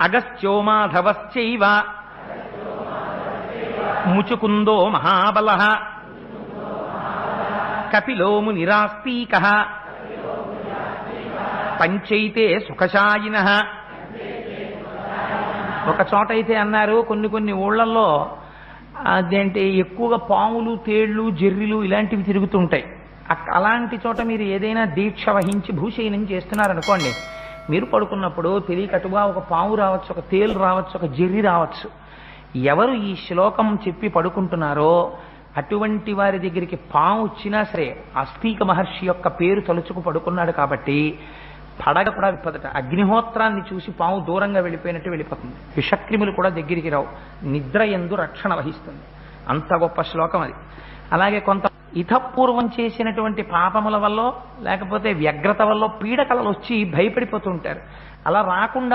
అగస్త్యోమాధవశ్చైవ ముచుకుందో మహాబల కపిలో మునిరాస్తీక పంచైతే సుఖశాయిన ఒక చోట అయితే అన్నారు కొన్ని కొన్ని ఊళ్ళల్లో అదేంటి ఎక్కువగా పాములు తేళ్ళు జెర్రిలు ఇలాంటివి తిరుగుతుంటాయి. అలాంటి చోట మీరు ఏదైనా దీక్ష వహించి భూశయనం చేస్తున్నారనుకోండి మీరు పడుకున్నప్పుడు తెలియకటుగా ఒక పాము రావచ్చు ఒక తేలు రావచ్చు ఒక జెర్రి రావచ్చు. ఎవరు ఈ శ్లోకం చెప్పి పడుకుంటున్నారో అటువంటి వారి దగ్గరికి పాము వచ్చినా సరే అస్తీక మహర్షి యొక్క పేరు తలుచుకు పడుకున్నాడు కాబట్టి పడగ కూడా విప్పదట. అగ్నిహోత్రాన్ని చూసి పాము దూరంగా వెళ్ళిపోయినట్టు వెళ్ళిపోతుంది. విషక్రిములు కూడా దగ్గరికి రావు. నిద్ర ఎందు రక్షణ వహిస్తుంది. అంత గొప్ప శ్లోకం అది. అలాగే కొంత ఇతపూర్వం చేసినటువంటి పాపముల వల్ల లేకపోతే వ్యగ్రత వల్ల పీడకలలు వచ్చి భయపడిపోతుంటారు. అలా రాకుండా